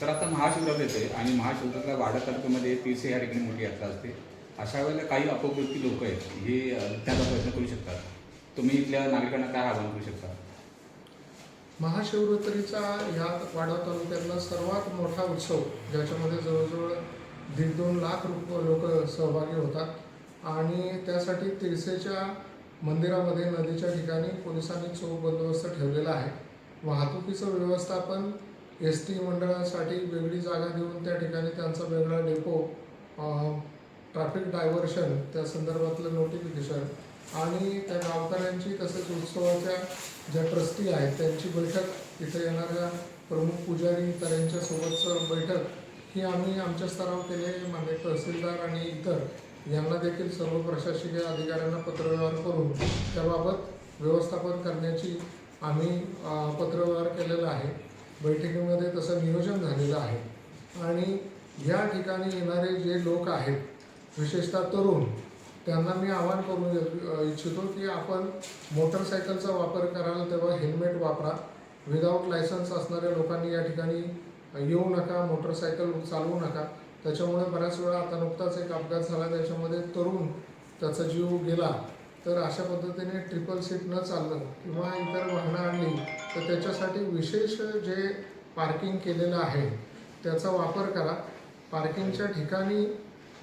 तर आता महाशिवरात्र येते आणि महाशिवरात्राला वाडा तालुक्यामध्ये तीस या ठिकाणी मोठी यात्रा असते. अशा वेळेला काही अपकृती लोक आहेत हे त्याचा प्रयत्न करू शकतात. तुम्ही इथल्या नागरिकांना काय आवाहन करू शकता? महाशिवरात्रीचा ह्या वाडा तालुक्यातला सर्वात मोठा उत्सव ज्याच्यामध्ये जवळजवळ दीड दोन लाख लोक सहभागी होतात. आणि त्यासाठी तिरसेच्या मंदिरामध्ये नदीच्या ठिकाणी पोलिसांनी चोख बंदोबस्त ठेवलेला आहे. वाहतुकीचं व्यवस्थापन एस टी मंडळासाठी वेगळी जागा देऊन त्या ठिकाणी त्यांचा वेगळा डेपो ट्रॅफिक डायव्हर्शन त्या संदर्भातलं नोटिफिकेशन आणि त्या गावकऱ्यांची तसेच उत्सवाच्या ज्या ट्रस्टी आहेत त्यांची बैठक इथे येणाऱ्या प्रमुख पुजारी तर बैठक ही आम्ही आमच्या स्तरावर केले मान्य तहसीलदार आणि इतर यांना देखील सर्व प्रशासकीय अधिकाऱ्यांना पत्रव्यवहार करून त्याबाबत व्यवस्थापन करण्याची आम्ही पत्रव्यवहार केलेला आहे. बैठकीमध्ये तसं नियोजन झालेलं आहे. आणि या ठिकाणी येणारे जे लोक आहेत विशेषतः तरुण त्यांना मी आवाहन करू इच्छितो की आपण मोटरसायकलचा वापर कराल तेव्हा हेल्मेट वापरा. विदाऊट लायसन्स असणाऱ्या लोकांनी या ठिकाणी येऊ नका मोटरसायकल चालवू नका. त्याच्यामुळे बऱ्याच वेळा आता नुकताच एक अपघात झाला त्याच्यामध्ये तरुण त्याचा जीव गेला. तर अशा पद्धतीने ट्रिपल सीट न चाललं किंवा इतर वाहनं आणली तर त्याच्यासाठी विशेष जे पार्किंग केलेलं आहे त्याचा वापर करा. पार्किंगच्या ठिकाणी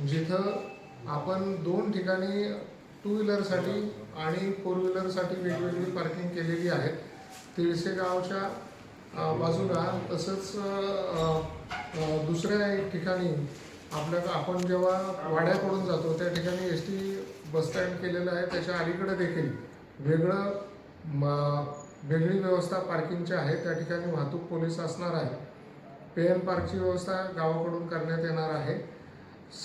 जिथं आपण दोन ठिकाणी टू व्हीलरसाठी आणि फोर व्हीलरसाठी वेगवेगळी पार्किंग केलेली आहे. तिळसेगावच्या बाजूला तसंच दुसऱ्या एक ठिकाणी आपल्या आपण जेव्हा वाड्याकडून जातो त्या ठिकाणी एस टी बसस्टँड केलेलं आहे. त्याच्या अलीकडे देखील वेगळं वेगळी व्यवस्था पार्किंगची आहे. त्या ठिकाणी वाहतूक पोलीस असणार आहे. पे एन पार्कची व्यवस्था गावाकडून करण्यात येणार आहे.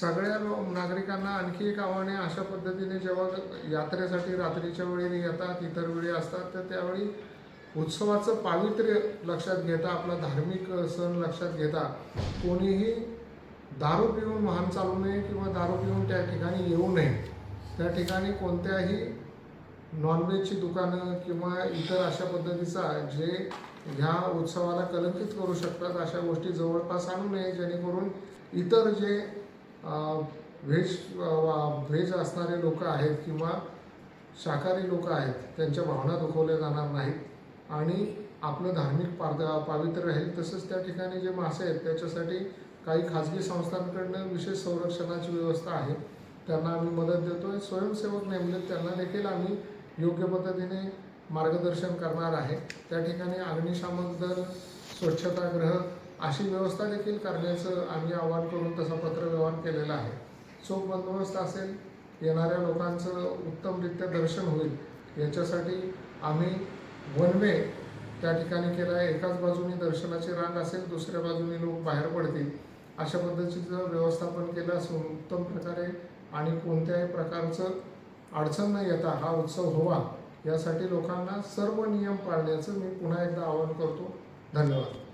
सगळ्या लो- नागरिकांना आणखी एक आव्हाने अशा पद्धतीने जेव्हा यात्रेसाठी रात्रीच्या वेळी येतात इतर वेळी असतात तर त्यावेळी उत्सवाचं पावित्र्य लक्षात घेता आपला धार्मिक सण लक्षात घेता कोणीही दारू पिऊन वाहन चालू नये किंवा दारू पिऊन त्या ठिकाणी येऊ नये. त्या ठिकाणी कोणत्याही नॉनव्हेजची दुकानं किंवा इतर अशा पद्धतीचा जे ह्या उत्सवाला कलंकित करू शकतात अशा गोष्टी जवळपास आणू नये जेणेकरून इतर जे व्हेज व्हेज असणारे लोक आहेत किंवा शाकाहारी लोक आहेत त्यांच्या भावना दुखवल्या जाणार नाहीत. आणि आपलं धार्मिक पार पावित्र्य राहील. तसंच त्या ठिकाणी जे मासे आहेत त्याच्यासाठी काही खाजगी संस्थांकडनं विशेष संरक्षणाची व्यवस्था आहे. त्यांना आम्ही मदत देतो आहे स्वयंसेवक नेमलेत म्हणजे त्यांना देखील आम्ही योग्य पद्धतीने मार्गदर्शन करणार आहे. त्या ठिकाणी अग्निशामक दल स्वच्छतागृह अशी व्यवस्था देखील करण्याचं आम्ही आवाहन करून तसा पत्रव्यवहार केलेला आहे. चोख बंदोबस्त असेल येणाऱ्या लोकांचं उत्तमरित्या दर्शन होईल. याच्यासाठी आम्ही वन वे त्या ठिकाणी केला आहे एकाच बाजूने दर्शनाची रांग असेल दुसऱ्या बाजूने लोक बाहेर पडतील. अशा पद्धतीचं व्यवस्थापन केलं असून उत्तम प्रकारे आणि कोणत्याही प्रकारचं अडचण न येता हा उत्सव व्हावा यासाठी लोकांना सर्व नियम पाळण्याचं मी पुन्हा एकदा आवाहन करतो. धन्यवाद.